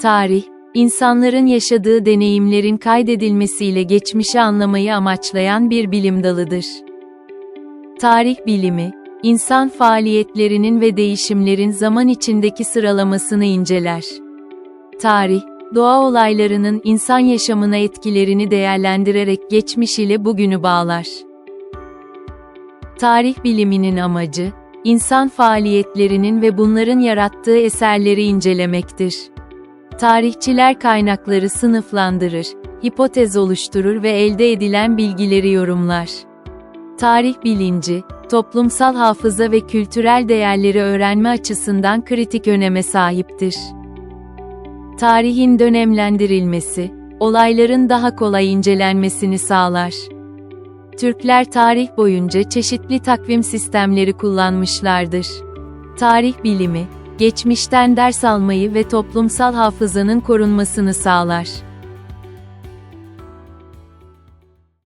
Tarih, insanların yaşadığı deneyimlerin kaydedilmesiyle geçmişi anlamayı amaçlayan bir bilim dalıdır. Tarih bilimi, insan faaliyetlerinin ve değişimlerin zaman içindeki sıralamasını inceler. Tarih, doğa olaylarının insan yaşamına etkilerini değerlendirerek geçmiş ile bugünü bağlar. Tarih biliminin amacı, insan faaliyetlerinin ve bunların yarattığı eserleri incelemektir. Tarihçiler kaynakları sınıflandırır, hipotez oluşturur ve elde edilen bilgileri yorumlar. Tarih bilinci, toplumsal hafıza ve kültürel değerleri öğrenme açısından kritik öneme sahiptir. Tarihin dönemlendirilmesi, olayların daha kolay incelenmesini sağlar. Türkler tarih boyunca çeşitli takvim sistemleri kullanmışlardır. Tarih bilimi, geçmişten ders almayı ve toplumsal hafızanın korunmasını sağlar.